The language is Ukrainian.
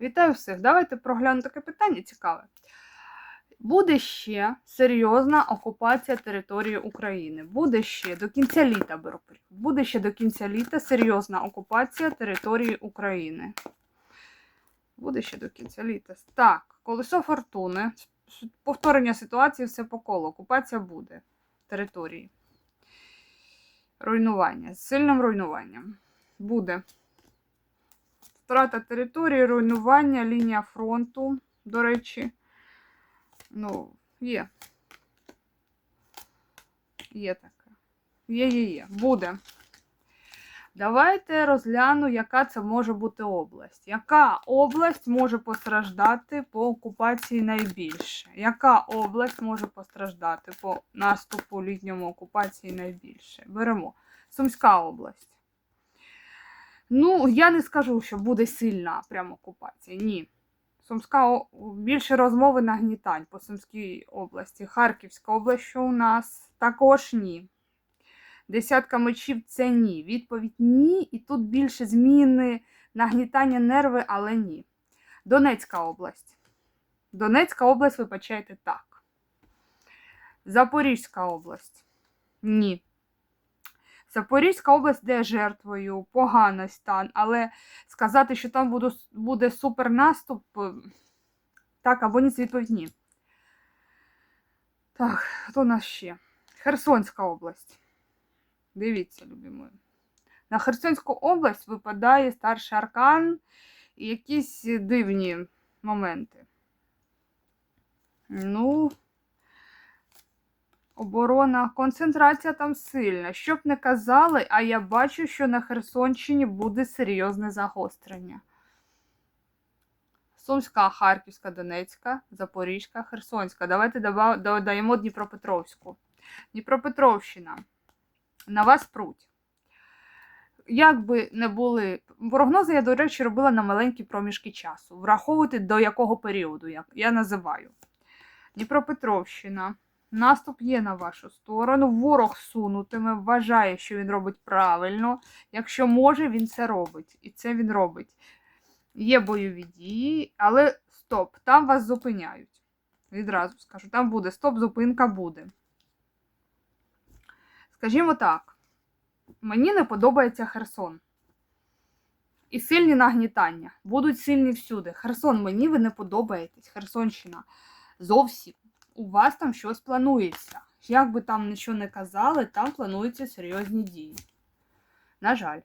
Вітаю всіх! Давайте проглянемо таке питання цікаве. Буде ще серйозна окупація території України. Буде ще до кінця літа беру. Буде ще до кінця літа серйозна окупація території України. Буде ще до кінця літа. Так, колесо фортуни. Повторення ситуації все по колу. Окупація буде території. Руйнування. З сильним руйнуванням. Буде. Втрата території, руйнування, лінія фронту, до речі. Ну, є. Є таке. Є, є, є. Буде. Давайте розгляну, яка це може бути область. Яка область може постраждати по окупації найбільше? Яка область може постраждати по наступу літньому окупації найбільше? Беремо. Сумська область. Ну, я не скажу, що буде сильна прямо окупація. Ні. Сумська більше розмови нагнітань по Сумській області. Харківська область, що у нас також ні. Десятка мечів це ні. Відповідь ні. І тут більше зміни, нагнітання нерви, але ні. Донецька область. Донецька область, вибачайте так. Запорізька область. Ні. Запорізька область де жертвою, поганий стан, але сказати, що там буде, буде супернаступ, е, так або ні, відповідь ні. Так, хто у нас ще? Херсонська область. Дивіться, любі мої. На Херсонську область випадає старший аркан і якісь дивні моменти. Ну, оборона, концентрація там сильна. Щоб не казали, а я бачу, що на Херсонщині буде серйозне загострення. Сумська, Харківська, Донецька, Запорізька, Херсонська. Давайте додаємо Дніпропетровську. Дніпропетровщина. На вас пруть. Як би не були. Прогнози я, до речі, робила на маленькі проміжки часу. Враховувати до якого періоду, як я називаю. Дніпропетровщина. Наступ є на вашу сторону. Ворог сунутиме, вважає, що він робить правильно. Якщо може, він це робить. І це він робить. Є бойові дії, але стоп, там вас зупиняють. Відразу скажу, там буде стоп, зупинка буде. Скажімо так, мені не подобається Херсон. І сильні нагнітання. Будуть сильні всюди. Херсон, мені ви не подобаєтесь. Херсонщина. Зовсім. У вас там щось планується. Як би там нічого не казали, там плануються серйозні дії. На жаль.